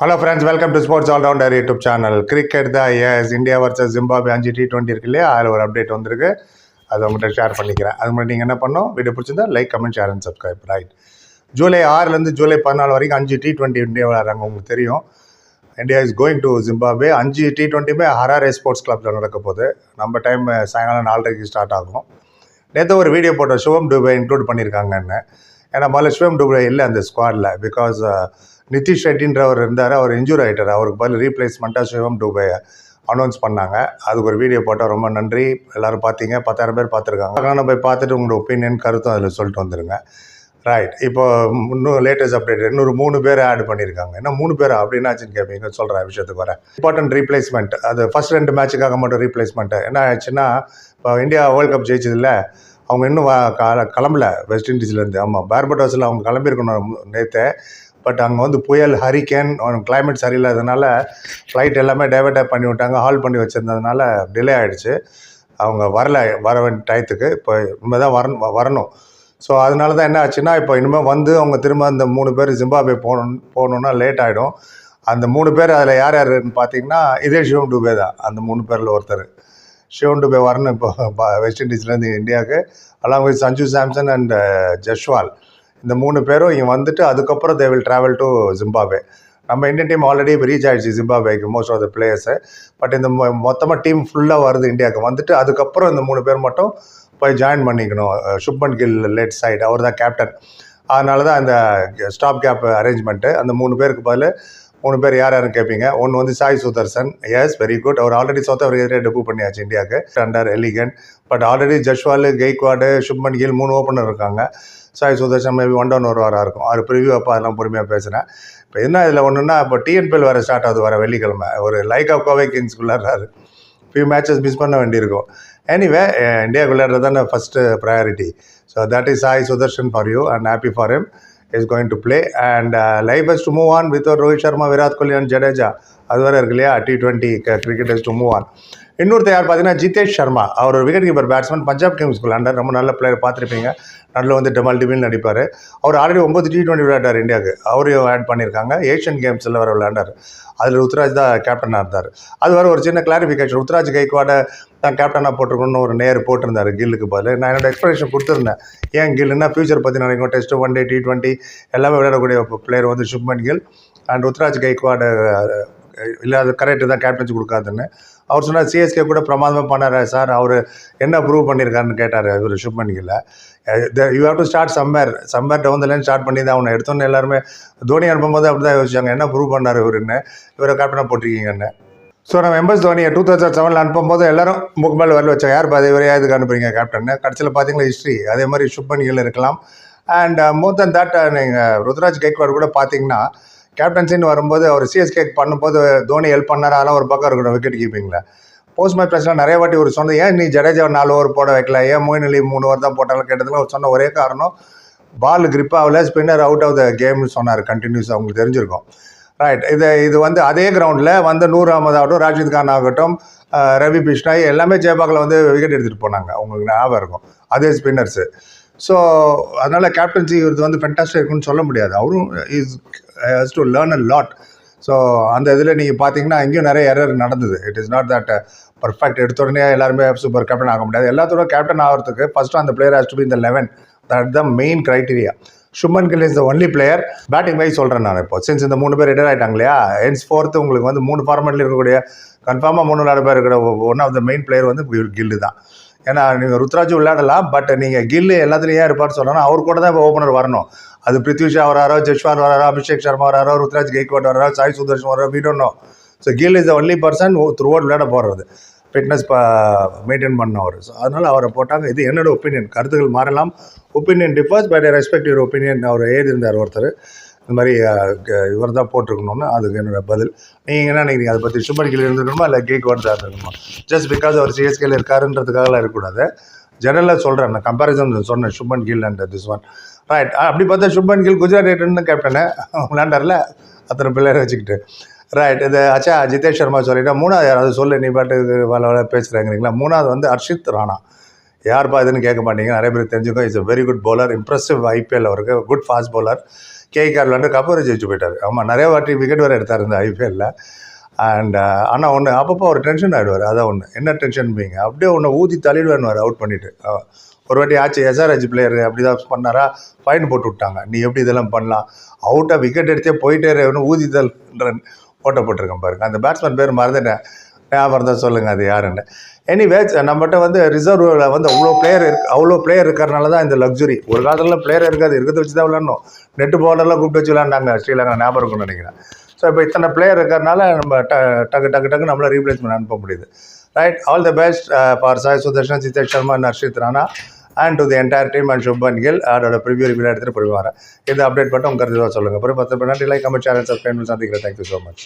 Hello friends welcome to sports allrounder YouTube channel cricket தான் S India versus Zimbabwe அஞ்சு T twenty இருக்கு இல்லையா? அதில் ஒரு அப்டேட் வந்திருக்கு. அதை உங்கள்கிட்ட ஷேர் பண்ணிக்கிறேன். அது மட்டும் நீங்கள் என்ன பண்ணணும்? வீடியோ பிடிச்சிருந்தா like comment share and subscribe right July ஆறுலேருந்து ஜூலை பதினாலு வரைக்கும் அஞ்சு டி டுவெண்ட்டி இந்தியா விளையாடுறாங்க உங்களுக்கு தெரியும். India is going to Zimbabwe அஞ்சு டி டுவெண்ட்டியுமே ஹராரே ஸ்போர்ட்ஸ் கிளப்பில் நடக்க போகுது. நம்ம டைம் சாயங்காலம் நாலரைக்கு ஸ்டார்ட் ஆகும். நேற்று ஒரு வீடியோ போட்டோம் சிவம் டூபே இன்க்ளூட் பண்ணியிருக்காங்கன்னு. ஏன்னா முதல்ல சிவம் டுபே இல்லை அந்த ஸ்குவாடில் பிகாஸ் நிதிஷ் ரெட்டின்றவர் இருந்தார் அவர் இன்ஜூர் ஆகிட்டார் அவருக்கு பதில் ரீப்ளேஸ்மெண்ட்டாக சிவம் டூபையை அனௌன்ஸ் பண்ணாங்க. அதுக்கு ஒரு வீடியோ போட்டால் ரொம்ப நன்றி. எல்லோரும் பார்த்தீங்க பத்தாயிரம் பேர் பார்த்துருக்காங்க அதனால் போய் பார்த்துட்டு உங்களோட ஒப்பீனியன் கருத்தும் அதில் சொல்லிட்டு வந்துடுங்க ரைட் இப்போ இன்னும் லேட்டஸ்ட் அப்டேட் இன்னொரு மூணு பேர் ஆட் பண்ணியிருக்காங்க என்ன மூணு பேர்? அப்படின்னாச்சுன்னு கேட்பீங்க சொல்கிறேன் விஷயத்துக்கு வரேன். இம்பார்ட்டன்ட் ரீப்ளேஸ்மெண்ட் அது ஃபஸ்ட் ரெண்டு மேட்சுக்காக மட்டும் ரீப்ளேஸ்மெண்ட் என்ன ஆச்சுன்னா இப்போ இந்தியா வேர்ல்ட் கப் ஜெயிச்சதில்ல அவங்க இன்னும் கிளம்பல. வெஸ்ட் இண்டீஸ்லேருந்து ஆமாம் பேர்பட்டோஸில் அவங்க கிளம்பியிருக்கணும் நேற்று பட் அங்கே வந்து புயல் ஹரிக்கேன் கிளைமேட் சரியில்லாததுனால ஃப்ளைட் எல்லாமே டைவர்ட் பண்ணி விட்டாங்க ஹால் பண்ணி வச்சுருந்ததுனால டிலே ஆகிடுச்சு அவங்க வரல வர வேண்டிய டயத்துக்கு இப்போ இனிமேல் தான் வரணும். வரணும் ஸோ அதனால தான் என்ன ஆச்சுன்னா இப்போ இனிமேல் வந்து அவங்க திரும்ப அந்த மூணு பேர் ஜிம்பாபே போகணும் போகணுன்னா லேட் ஆகிடும் அந்த மூணு பேர் அதில் யார் யாருன்னு பார்த்தீங்கன்னா இதே ஷிவம் டுபே தான். அந்த மூணு பேரில் ஒருத்தர். ஷிவம் டுபே வரணும் இப்போ வெஸ்ட் இண்டீஸ்லேருந்து இந்தியாவுக்கு along with Sanju Samson and Jaiswal இந்த மூணு பேரும் இங்கே வந்துட்டு அதுக்கப்புறம் they will travel to Zimbabwe நம்ம இந்தியன் டீம் ஆல்ரெடி ரீச் ஆயிடுச்சு ஜிம்பாபேக்கு most of the players but இந்த மொத்தமாக டீம் ஃபுல்லாக வருது இந்தியாவுக்கு வந்துட்டு அதுக்கப்புறம் இந்த மூணு பேர் மட்டும் போய் ஜாயின் பண்ணிக்கணும். சுப்மன் கில் லெட் சைடு அவர் தான் கேப்டன் அதனால தான் அந்த ஸ்டாப் கேப் அரேஞ்ச்மெண்ட்டு அந்த மூணு பேருக்கு பதில் மூணு பேர் யார் யாருன்னு கேட்பீங்க ஒன்று வந்து Sai Sudharsan. Yes very good அவர் ஆல்ரெடி சவுத் ஆஃப்ரிக்கா டெபு பண்ணியாச்சு இந்தியாவுக்கு. Under eleven but already Jaiswal Gaikwad Shubman Gill மூணு ஓப்பனர் இருக்காங்க. Sai Sudharshan maybe one down வருவாராக இருக்கும். அவர் ப்ரிவியூ அப்போ அதெல்லாம் பொறுமையாக பேசுகிறேன் இப்போ என்ன இதில் ஒன்றுன்னா இப்போ டிஎன்பிஎல் வர ஸ்டார்ட் ஆகுது வர வெள்ளிக்கிழமை. ஒரு லைக் ஆஃப் கோவை கிங்ஸ்குள்ளாடுறாரு ஃபியூ மேட்சஸ் மிஸ் பண்ண வேண்டியிருக்கும். எனிவே இந்தியாவுக்கு விளையாடுறது தானே first priority so that is Sai Sudharshan for you and happy for him is going to play and life is to move on with Rohit Sharma Virat Kohli and Jadeja அது வேறு இருக்கு இல்லையா? T twenty cricket is to move on இன்னொருத்தர் யார் பார்த்தீங்கன்னா ஜிதேஷ் சர்மா. அவர் ஒரு wicket keeper batsman Punjab Kings விளாண்டார் ரொம்ப நல்ல பிளேயர் பார்த்துருப்பீங்க. நல்ல வந்து டெமால் டிமில் நடிப்பார். அவர் ஆல்ரெடி ஒம்பது டி டுவெண்ட்டி விளையாட்டார் இந்தியாவுக்கு. அவரையும் ஆட் பண்ணியிருக்காங்க. ஏஷியன் கேம்ஸில் வர விளையாண்டார். அதில் ருத்ராஜ் தான் கேப்டனாக இருந்தார். அது வர ஒரு சின்ன கிளாரிஃபிகேஷன் ருத்ராஜ் கைக்குவாட தான் கேப்டனாக போட்டிருக்கணும்னு ஒரு நேர் போட்டிருந்தார் கில்லுக்கு பதில். நான் என்னோட எக்ஸ்பிளேஷன் கொடுத்துருந்தேன். ஏன் கில்லுன்னா ஃபியூச்சர் பற்றி நினைக்கும் test one day T twenty எல்லாமே விளையாடக்கூடிய பிளேயர் வந்து சுப்மன் கில் அண்ட் ருத்ராஜ் கைக்வாடு இல்லை அது கரெக்டு தான் கேப்டன்சி கொடுக்காதுன்னு. அவர் சொன்னார் சிஎஸ்கே கூட பிரமாதமாக பண்ணார் சார். அவர் என்ன ப்ரூவ் பண்ணியிருக்காருன்னு கேட்டார் இவர் சுப்மன் கில்ல you have to start summer summer down line start பண்ணி தான் அவனை எடுத்தோன்னே எல்லாருமே தோனி அனுப்பும்போது அப்படி தான் யோசிச்சாங்க. என்ன ப்ரூவ் பண்ணார் இவருன்னு இவரை கேப்டனாக போட்டிருக்கீங்கன்னு. ஸோ நம்ம எம்எஸ் தோனியை டூ தௌசண்ட் செவனில் அனுப்பும்போது எல்லாரும் புக் மேலே வரல வச்சாங்க. யார் பாதி வரையா இதுக்கு அனுப்புறீங்க கேப்டன் கடைசியில் பார்த்தீங்களா ஹிஸ்ட்ரி அதே மாதிரி சுப்மன் கில் இருக்கலாம். அண்ட் மோர் தன் தட் நீங்கள் ருத்ராஜ் கைக்வாட் கூட பார்த்தீங்கன்னா கேப்டன்சின்னு வரும்போது அவர் சிஎஸ்கே பண்ணும்போது தோனி ஹெல்ப் பண்ணார். அதெல்லாம் ஒரு பக்கம் இருக்கணும் விக்கெட் கீப்பிங்கில் போஸ்ட் மேட்ச் பிரச்சனை நிறைய வாட்டி ஒரு சொன்னது ஏன் நீ ஜடேஜா நாலு ஓவர் போட வைக்கல? ஏன் மோயின் அலி மூணு ஓவர் தான் போட்டாலும் கேட்டதுல அவர் சொன்ன ஒரே காரணம் பால் கிரிப் ஆகல. ஸ்பின்னர் அவுட் ஆஃப் த கேம்னு சொன்னார். கண்டினியூஸ் அவங்களுக்கு தெரிஞ்சிருக்கும். ரைட் இது இது வந்து அதே கிரவுண்டில் வந்து நூர் அகமது ஆகட்டும் ராஜித் கான் ஆகட்டும் ரவி பிஷ்ணாய் எல்லாமே ஜெயபாக்கில் வந்து விக்கெட் எடுத்துகிட்டு போனாங்க. அவங்களுக்கு ஞாபகம் இருக்கும். அதே ஸ்பின்னர்ஸு ஸோ அதனால் கேப்டன்சி இது வந்து ஃபென்டாஸ்டாக இருக்குன்னு சொல்ல முடியாது. அவரும் is has to learn a lot so அந்த இதில் நீங்கள் பார்த்தீங்கன்னா இங்கேயும் நிறைய எரர் நடந்தது. It is not that perfect எடுத்த உடனே எல்லாருமே சூப்பர் கேப்டன் ஆக முடியாது. எல்லாத்தோட கேப்டன் ஆகிறதுக்கு ஃபஸ்ட்டு அந்த பிளேயர் ஹஸ் டு பி இந்த eleven that the main criteria Shubman Gill is the only player batting wise சொல்கிறேன் நான் இப்போ. சின்ஸ் இந்த மூணு பேர் ரிட்டையர் ஆகிட்டாங்க இல்லையா ஹென்ஸ் ஃபோர்த்து உங்களுக்கு வந்து மூணு ஃபார்மெட்டில் இருக்கக்கூடிய கன்ஃபார்மாக மூணு விளையாட பேர் இருக்கிற one of the main player வந்து கில்லு தான். ஏன்னா நீங்கள் ருத்ராஜ் விளையாடலாம் பட் நீங்கள் கில்லு எல்லாத்துலேயும் ஏன் இருப்பார்னு சொல்லணும் அவர் கூட தான் இப்போ ஓப்பனர் வரணும். அது பிருத்வி ஷா வராரோ ஜஷ்வால் வராரோ அபிஷேக் சர்மா வராரோ ருத்ராஜ் கெய்க்வாட் வராரோ சாய் சுதர்ஷன் வராரோ we so Gill is the only person throughout விளையாட போகிறது ஃபிட்னஸ் மெயின்டைன் பண்ணவர். ஸோ அதனால் அவரை போட்டாங்க. இது என்னோட ஒப்பீனியன் கருத்துக்கள் மாறலாம். Opinion differs but respect your opinion அவர் ஏறி இருந்தார் ஒருத்தர். இந்த மாதிரி இவர் தான் போட்டிருக்கணும்னு அதுக்கு என்னோட பதில். நீங்கள் என்ன நினைக்கிறீங்க? அதை பற்றி சுமன் கில் இல்லை கேக் தான் இருக்கணுமா ஜஸ்ட் பிகாஸ் அவர் சிஎஸ்கேல இருக்காருன்றதுக்காகலாம் இருக்கக்கூடாது. ஜெனரலாக சொல்கிறேன் நான் கம்பேரிசன் சொன்னேன் Shubman Gill and this one right அப்படி பார்த்தா சுப்மன் கில் குஜராத் ரைட்டர்னு கேப்டனு விளாண்டார்ல அத்தனை பிள்ளையரை வச்சுக்கிட்டு. ரைட் இது அச்சா ஜிதேஷ் சர்மா சொல்லிட்டா மூணாவது யாராவது சொல்லு நீ பாட்டு வள வள பேசுகிறாங்கிறீங்களா மூணாவது வந்து அர்ஷித் ராணா. யார்ப்பா இதுன்னு கேட்க மாட்டீங்க. நிறைய பேர் தெரிஞ்சுக்கோ is very good bowler. Impressive IPL அவருக்கு. Good fast bowler. கேக்கார் விளாண்டு கப்பரை ஜெயிச்சு போயிட்டார். ஆமாம் நிறைய வாட்டி விக்கெட் வேறு எடுத்தார் இந்த ஐபிஎல்லில் அண்ட் uh, ஆனால் ஒன்று அப்பப்போ ஒரு டென்ஷன் ஆகிடுவார் அதான் ஒன்று என்ன டென்ஷன் பீங்க அப்படியே ஒன்று ஊதி தள்ளிடுவேன்னு அவுட் பண்ணிவிட்டு ஒரு வாட்டி ஆச்சு எஸ்ஆர்ஹெச் பிளேயர் அப்படி தான் பண்ணாரா? ஃபைன் போட்டு விட்டாங்க. நீ எப்படி இதெல்லாம் பண்ணலாம்? அவுட்டாக விக்கெட் எடுத்தே போயிட்டே இரு, ஊதிதல்ன்ற போட்ட போட்டிருக்கேன் பாருங்க. அந்த பேட்ஸ்மேன் பேர் மறந்துட்டேன். ஞாபகம் தான் சொல்லுங்கள் அது யாருன்னு. எனிவேஸ் நம்மகிட்ட வந்து ரிசர்வில் வந்து அவ்வளோ பிளேயர் இருக்கு அவ்வளோ பிளேயர் இருக்கிறனால தான் இந்த லக்ஸுரி ஒரு காலத்தில் பிளேயர் இருக்காது இருக்கிறத வச்சு தான் விளாடணும் நெட்டு பவுலர்லாம் கூப்பிட்டு வச்சு விளாண்டாங்க ஸ்ரீலங்கா ஞாபகம் இருக்கும்னு நினைக்கிறேன். ஸோ இப்போ இத்தனை பிளேயர் இருக்கிறனால நம்ம ட டக்கு டக்கு டக்கு நம்மள ரீப்ளேஸ்மெண்ட் அனுப்ப முடியுது. Right all the best for Sai Sudharshan Jitesh Sharma Harshit Rana and to the entire team and Shubman Gill அதோட ப்ரிவியூ ரிவியூ எடுத்துகிட்டு போய் வரேன் இதை அப்டேட் பண்ணிட்டு உங்கள் கருத்து சொல்லுங்கள் அப்புறம் பத்து நன்றி லைக் கமெண்ட் சேனல் சப்ஸ்கிரைப் சந்திக்கிறேன். Thank you so much